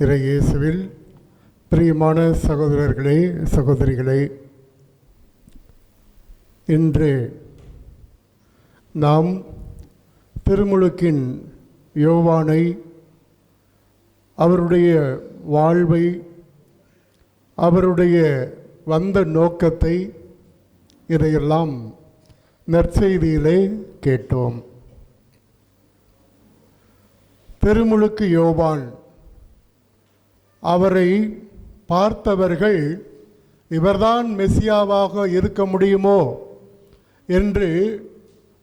இறையேசுவில் பிரியமான சகோதரர்களே சகோதரிகளே இன்று நாம் திருமுழுக்கின் யோவானை அவருடைய வாழ்வை அவருடைய வந்த நோக்கத்தை இதையெல்லாம் நற்செய்தியிலே கேட்டோம். திருமுழுக்கு யோவான் அவரை பார்த்தவர்கள் இவர்தான் மெசியாவாக இருக்க முடியுமோ? என்று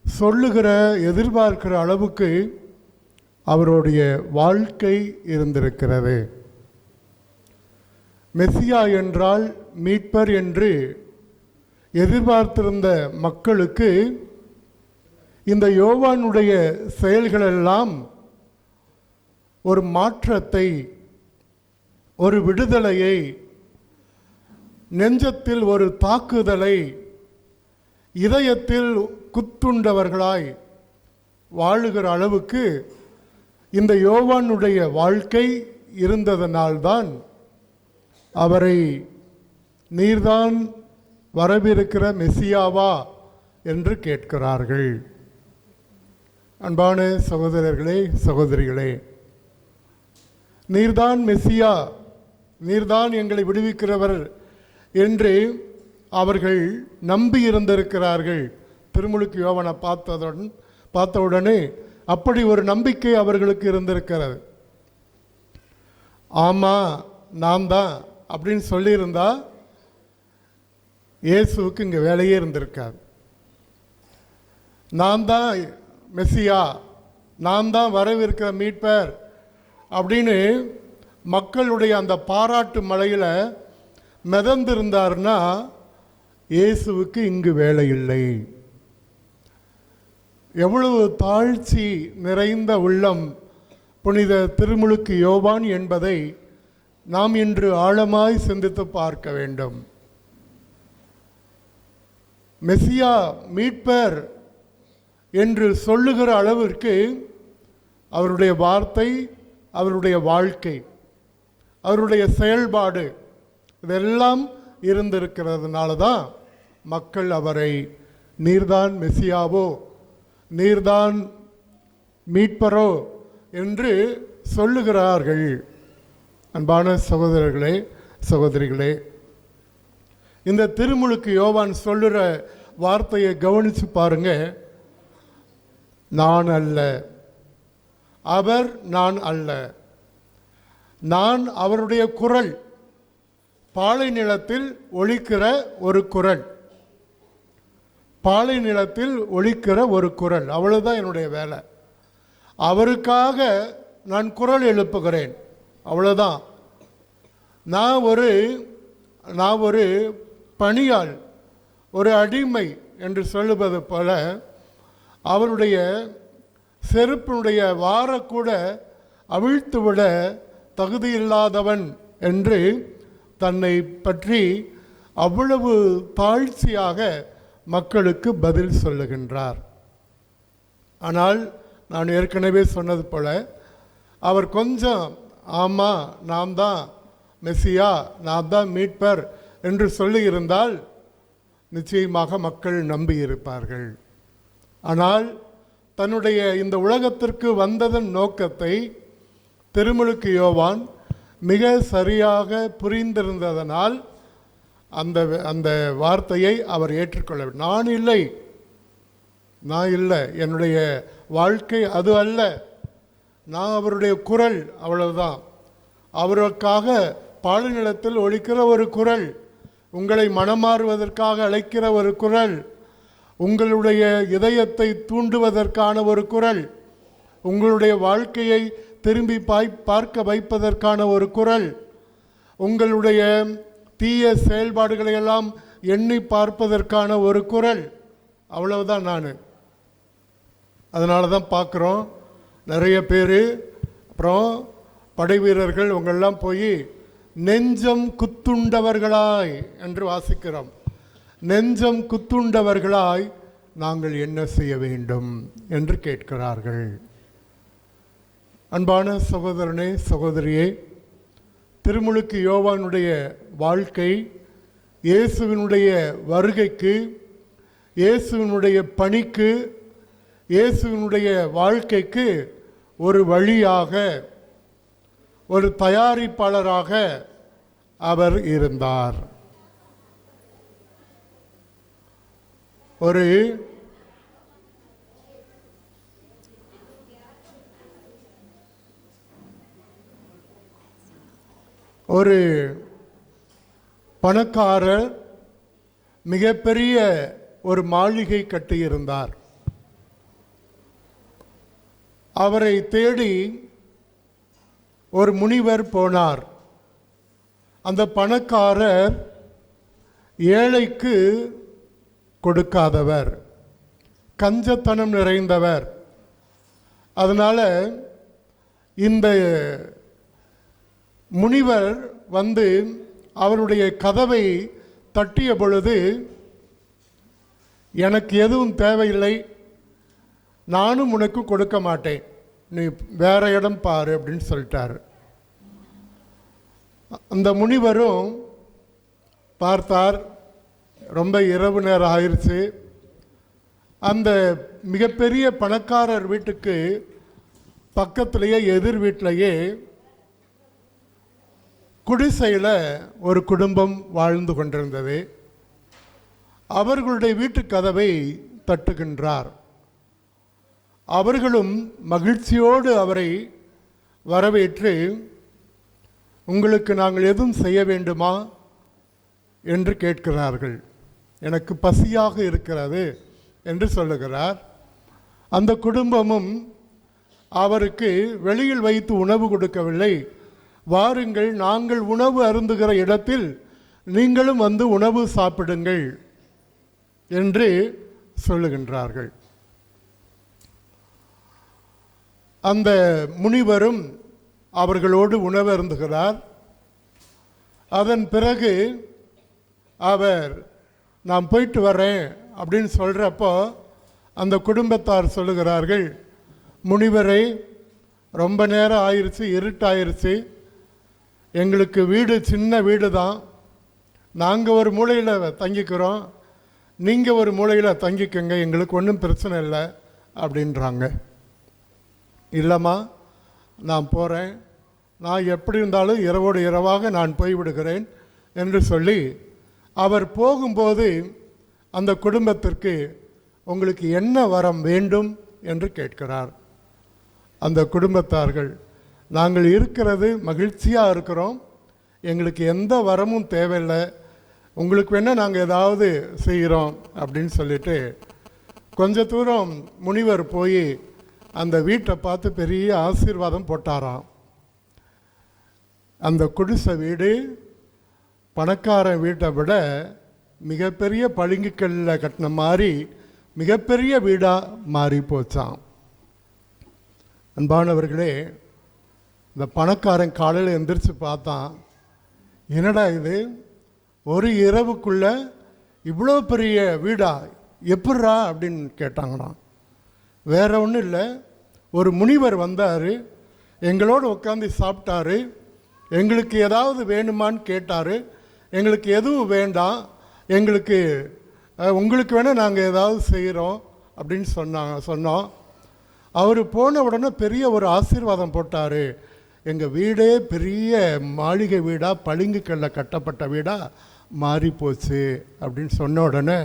சொல்லுகிற எதிர்பார்க்கிற அளவுக்கு அவருடைய வாழ்க்கை இருந்திருக்கிறது. மெசியா என்றால் மீட்பர் என்று எதிர்பார்த்திருந்த மக்களுக்கு இந்த யோவானுடைய செயல்களெல்லாம் ஒரு மாற்றத்தை ஒரு விடுதலையை நெஞ்சத்தில் ஒரு தாக்குதலை இதயத்தில் குத்துண்டவர்களாய் வாழுகிற அளவுக்கு இந்த யோவானுடைய வாழ்க்கை இருந்ததனால்தான் அவரை நீர்தான் வரவிருக்கிற மெசியாவா என்று கேட்கிறார்கள். அன்பான சகோதரர்களே சகோதரிகளே நீர்தான் மெஸ்ஸியா நீர்தான் எங்களை விடுவிக்கிறவர் என்று அவர்கள் நம்பி இருந்திருக்கிறார்கள். திருமுழுக்கு யோவனை பார்த்ததுடன் பார்த்தவுடனே அப்படி ஒரு நம்பிக்கை அவர்களுக்கு இருந்திருக்கிறது. ஆமாம் நான் தான் அப்படின்னு சொல்லியிருந்தா இயேசுவுக்கு இங்கே வேலையே இருந்திருக்காது. நான் தான் மெஸ்ஸியா நான் தான் வரவிருக்கிற மீட்பர் அப்படின்னு மக்களுடைய அந்த பாராட்டு மலையில் மிதந்திருந்தார்னா இயேசுவுக்கு இங்கு வேலை இல்லை எவ்வளவு தாழ்ச்சி நிறைந்த உள்ளம் புனித திருமுழுக்கு யோவான் என்பதை நாம் இன்று ஆழமாய் சிந்தித்து பார்க்க வேண்டும். மெசியா மீட்பர் என்று சொல்லுகிற அளவிற்கு அவருடைய வார்த்தை அவருடைய வாழ்க்கை. அவருடைய செயல்பாடு இதெல்லாம் இருந்திருக்கிறதுனால தான் மக்கள் அவரை நீர்தான் மெசியாவோ நீர்தான் மீட்பரோ என்று சொல்லுகிறார்கள். அன்பான சகோதரர்களே சகோதரிகளே இந்த திருமுழுக்கு யோவான் சொல்லுற வார்த்தையை கவனித்து பாருங்க. நான் அல்ல. அவர் நான் அல்ல. நான் அவருடைய குரல் பாலை நிலத்தில் ஒழிக்கிற ஒரு குரல். பாலை நிலத்தில் ஒழிக்கிற ஒரு குரல். அவ்வளோதான் என்னுடைய வேலை. அவருக்காக நான் குரல் எழுப்புகிறேன். அவ்வளோதான் நான் ஒரு நான் ஒரு பணியால் ஒரு அடிமை என்று சொல்லுவது போல அவருடைய செருப்பினுடைய வாரக்கூட அவிழ்த்துவிட தகுதியில்லாதவன் என்று தன்னை பற்றி அவ்வளவு தாழ்ச்சியாக மக்களுக்கு பதில் சொல்லுகின்றார். ஆனால் நான் ஏற்கனவே சொன்னது போல அவர் கொஞ்சம் ஆமாம் நாம் தான் மெஸ்ஸியா நாம் தான் மீட்பர் என்று சொல்லியிருந்தால் நிச்சயமாக மக்கள் நம்பியிருப்பார்கள் ஆனால் தன்னுடைய இந்த உலகத்திற்கு வந்ததன் நோக்கத்தை திருமுழுக்கு யோவான் மிக சரியாக புரிந்திருந்ததனால் அந்த அந்த வார்த்தையை அவர் ஏற்றுக்கொள்ள நான் இல்லை. நான் இல்லை. என்னுடைய வாழ்க்கை அது அல்ல. நான் அவருடைய குரல் அவ்வளவுதான். அவருக்காக பாலநிலத்தில் ஒழிக்கிற ஒரு குரல் உங்களை மனமாறுவதற்காக அழைக்கிற ஒரு குரல் உங்களுடைய இதயத்தை தூண்டுவதற்கான ஒரு குரல் உங்களுடைய வாழ்க்கையை திரும்பி பாய் பார்க்க வைப்பதற்கான ஒரு குரல். உங்களுடைய தீய செயல்பாடுகளை எல்லாம் எண்ணி பார்ப்பதற்கான ஒரு குரல். அவ்வளவுதான் நான். அதனால தான் பார்க்குறோம் நிறைய பேர் அப்புறம் படை வீரர்கள் உங்கள்லாம் போய் நெஞ்சம் குத்துண்டவர்களாய் என்று வாசிக்கிறோம். நெஞ்சம் குத்துண்டவர்களாய் நாங்கள் என்ன செய்ய வேண்டும்? என்று கேட்கிறார்கள். அன்பான சகோதரனே சகோதரியே திருமுழுக்கு யோவானுடைய வாழ்க்கை இயேசுவினுடைய வருகைக்கு இயேசுவினுடைய பணிக்கு இயேசுவினுடைய வாழ்க்கைக்கு ஒரு வழியாக ஒரு தயாரிப்பாளராக அவர் இருந்தார். ஒரு ஒரு பணக்காரர் மிகப்பெரிய ஒரு மாளிகை கட்டியிருந்தார். அவரை தேடி ஒரு முனிவர் போனார். அந்த பணக்காரர் ஏழைக்கு கொடுக்காதவர் கஞ்சத்தனம் நிறைந்தவர். அதனால் இந்த முனிவர் வந்து அவருடைய கதவை தட்டிய பொழுது எனக்கு எதுவும் தேவையில்லை. நானும் உனக்கு கொடுக்க மாட்டேன். நீ வேற இடம் பாரு அப்படின்னு சொல்லிட்டார். அந்த முனிவரும் பார்த்தார். ரொம்ப இரவு நேரம் ஆயிடுச்சு அந்த மிகப்பெரிய பணக்காரர் வீட்டுக்கு பக்கத்திலேயே எதிர் வீட்டிலையே குடிசையில் ஒரு குடும்பம் வாழ்ந்து கொண்டிருந்தது. அவர்களுடைய வீட்டு கதவை தட்டுகின்றார். அவர்களும் மகிழ்ச்சியோடு அவரை வரவேற்று உங்களுக்கு நாங்கள் எதுவும் செய்ய வேண்டுமா? என்று கேட்கிறார்கள். எனக்கு பசியாக இருக்கிறது என்று சொல்லுகிறார். அந்த குடும்பமும் அவருக்கு வெளியில் வைத்து உணவு கொடுக்கவில்லை. வாருங்கள் நாங்கள் உணவு அருந்துகிற இடத்தில் நீங்களும் வந்து உணவு சாப்பிடுங்கள் என்று சொல்லுகின்றார்கள். அந்த முனிவரும் அவர்களோடு உணவு அருந்துகிறார். அதன் பிறகு அவர் நான் போயிட்டு வரேன் அப்படின்னு சொல்கிறப்போ அந்த குடும்பத்தார் சொல்லுகிறார்கள் முனிவரை ரொம்ப நேரம் ஆயிடுச்சு இருட்டாயிருச்சு. எங்களுக்கு வீடு சின்ன வீடு தான் நாங்கள் ஒரு மூலையில் தங்கிக்கிறோம். நீங்கள் ஒரு மூலையில் தங்கிக்கோங்க எங்களுக்கு ஒன்றும் பிரச்சனை இல்லை அப்படின்றாங்க. இல்லைம்மா நான் போகிறேன் நான் எப்படி இருந்தாலும் இரவோடு இரவாக நான் போய்விடுகிறேன் என்று சொல்லி அவர் போகும்போது அந்த குடும்பத்திற்கு உங்களுக்கு என்ன வரம் வேண்டும்? என்று கேட்கிறார். அந்த குடும்பத்தார்கள் நாங்கள் இருக்கிறது மகிழ்ச்சியாக இருக்கிறோம். எங்களுக்கு எந்த வரமும் தேவையில்லை. உங்களுக்கு வேணால் நாங்கள் ஏதாவது செய்கிறோம் அப்படின்னு சொல்லிட்டு கொஞ்ச தூரம் முனிவர் போய் அந்த வீட்டை பார்த்து பெரிய ஆசீர்வாதம் போட்டாராம். அந்த குடிசை வீடு பணக்காரன் வீட்டை விட மிகப்பெரிய பளிங்குக்கல்லில் கட்டின மாதிரி மிகப்பெரிய வீடாக மாறி போச்சாம். அன்பானவர்களே இந்த பணக்காரன் காலையில் எந்திரிச்சு பார்த்தான் என்னடா இது? ஒரு இரவுக்குள்ள இவ்வளோ பெரிய வீடா? எப்பட்றா? அப்படின்னு கேட்டாங்களாம். வேற ஒன்றும் இல்லை. ஒரு முனிவர் வந்தார். எங்களோடு உட்காந்து சாப்பிட்டாரு. எங்களுக்கு ஏதாவது வேணுமான்னு கேட்டார். எங்களுக்கு எதுவும் வேண்டாம். எங்களுக்கு உங்களுக்கு வேணால் நாங்கள் ஏதாவது செய்கிறோம் அப்படின்னு சொன்னாங்க சொன்னோம். அவர் போன உடனே பெரிய ஒரு ஆசீர்வாதம் போட்டார். எங்கள் வீடே பெரிய மாளிகை வீடாக பளிங்கு கல்ல கட்டப்பட்ட வீடாக மாறிப்போச்சு அப்படின்னு சொன்ன உடனே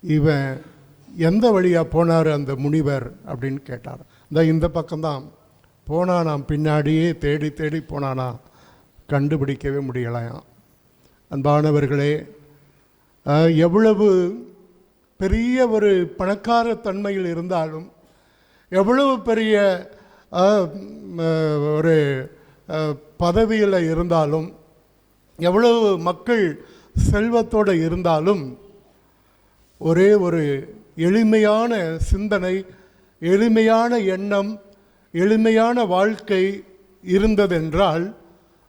இவன் எந்த வழியாக போனார் அந்த முனிவர் அப்படின்னு கேட்டார். இந்த இந்த பக்கம்தான். போனானாம் பின்னாடியே தேடி தேடி போனானா கண்டுபிடிக்கவே முடியலையாம். அன்பானவர்களே எவ்வளவு பெரிய ஒரு பணக்கார தன்மையில் இருந்தாலும் எவ்வளவு பெரிய ஒரு பதவியில் இருந்தாலும் எவ்வளவு மக்கள் செல்வத்தோடு இருந்தாலும் ஒரே ஒரு எளிமையான சிந்தனை எளிமையான எண்ணம் எளிமையான வாழ்க்கை இருந்ததென்றால்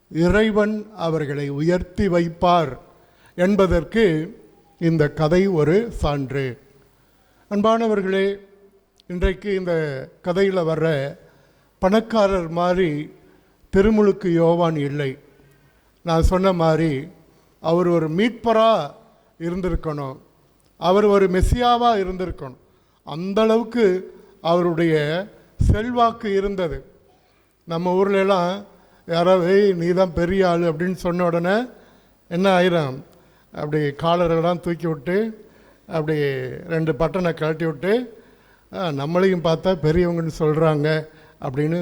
இறைவன் அவர்களை உயர்த்தி வைப்பார் என்பதற்கு இந்த கதை ஒரு சான்று. அன்பானவர்களே இன்றைக்கு இந்த கதையில் வர்ற பணக்காரர் மாதிரி திருமுழுக்கு யோவான் இல்லை. நான் சொன்ன மாதிரி அவர் ஒரு மீட்பராக இருந்திருக்கணும். அவர் ஒரு மெசியாவாக இருந்திருக்கணும். அந்த அளவுக்கு அவருடைய செல்வாக்கு இருந்தது. நம்ம ஊர்ல யாராவது நீ தான் பெரிய ஆள் அப்படின்னு சொன்ன உடனே என்ன ஆயிரும்? அப்படி காலரெல்லாம் தூக்கி விட்டு அப்படி ரெண்டு பட்டனை கழட்டி விட்டு நம்மளையும் பார்த்தா பெரியவங்கன்னு சொல்கிறாங்க அப்படின்னு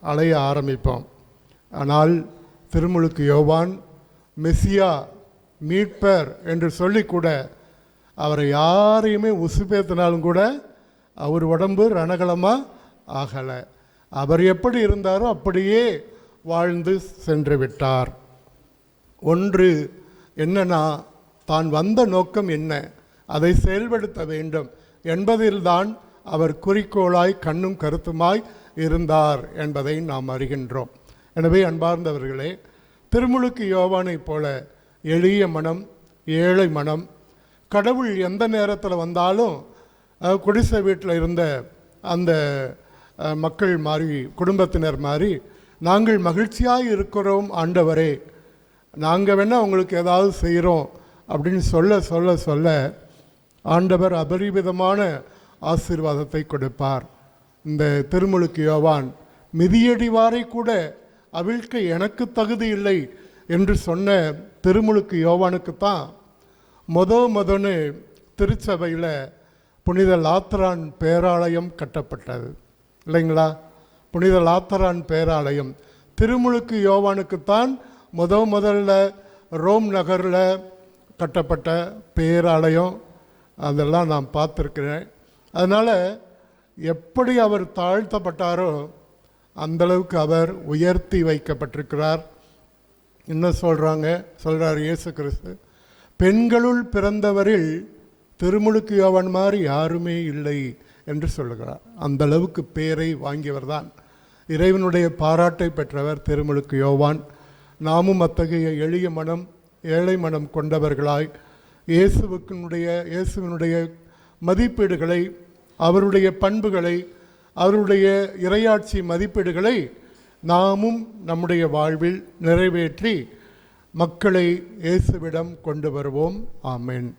அலைய ஆரம்பிப்போம். ஆனால் திருமுழுக்கு யோவான் மெஸ்ஸியா மீட்பர் என்று சொல்லி கூட அவரை யாரையுமே உசுப்பேத்தினாலும் கூட அவர் உடம்பு ரணகலமாக ஆகலை. அவர் எப்படி இருந்தாரோ அப்படியே வாழ்ந்து சென்று விட்டார். ஒன்று என்னன்னா தான் வந்த நோக்கம் என்ன? அதை செயல்படுத்த வேண்டும். என்பதில்தான் அவர் குறிக்கோளாய் கண்ணும் கருத்துமாய் இருந்தார் என்பதை நாம் அறிகின்றோம். எனவே அன்பார்ந்தவர்களே திருமுழுக்கு யோவானைப் போல எளிய மனம் ஏழை மனம் கடவுள் எந்த நேரத்தில் வந்தாலும் குடிசை வீட்டில் இருந்த அந்த மக்கள் மாறி குடும்பத்தினர் மாறி நாங்கள் மகிழ்ச்சியாக இருக்கிறோம் ஆண்டவரே. நாங்கள் வேணால் உங்களுக்கு ஏதாவது செய்கிறோம் அப்படின்னு சொல்ல சொல்ல சொல்ல ஆண்டவர் அபரிவிதமான ஆசீர்வாதத்தை கொடுப்பார். இந்த திருமுழுக்கு யோவான் மிதியடிவாரை கூட அவிழ்க்க எனக்கு தகுதி இல்லை என்று சொன்ன திருமுழுக்கு யோவானுக்குத்தான் முத மொதனு திருச்சபையில் புனித லாத்தரான் பேராலயம் கட்டப்பட்டது. இல்லைங்களா? புனித லாத்தரான் பேராலயம். திருமுழுக்கு யோவானுக்குத்தான் முத முதல்ல ரோம் நகரில் கட்டப்பட்ட பேராலயம். அதெல்லாம் நான் பார்த்துருக்குறேன். அதனால் எப்படி அவர் தாழ்த்தப்பட்டாரோ அந்தளவுக்கு அவர் உயர்த்தி வைக்கப்பட்டிருக்கிறார். என்ன சொல்கிறாங்க சொல்கிறார் இயேசு கிறிஸ்து பெண்களுள் பிறந்தவரில் திருமுழுக்கு யோவன் மாதிரி யாருமே இல்லை என்று சொல்லுகிறார். அந்த அளவுக்கு பேரை வாங்கியவர் தான். இறைவனுடைய பாராட்டை பெற்றவர் திருமுழுக்கு யோவான். நாமும் அத்தகைய எளிய மனம் ஏழை மனம் கொண்டவர்களாய் இயேசுவுக்கினுடைய இயேசுவினுடைய மதிப்பீடுகளை அவருடைய பண்புகளை அவருடைய இறையாட்சி மதிப்பீடுகளை நாமும் நம்முடைய வாழ்வில் நிறைவேற்றி மக்களை இயேசுவிடம் கொண்டு வருவோம். ஆமென்.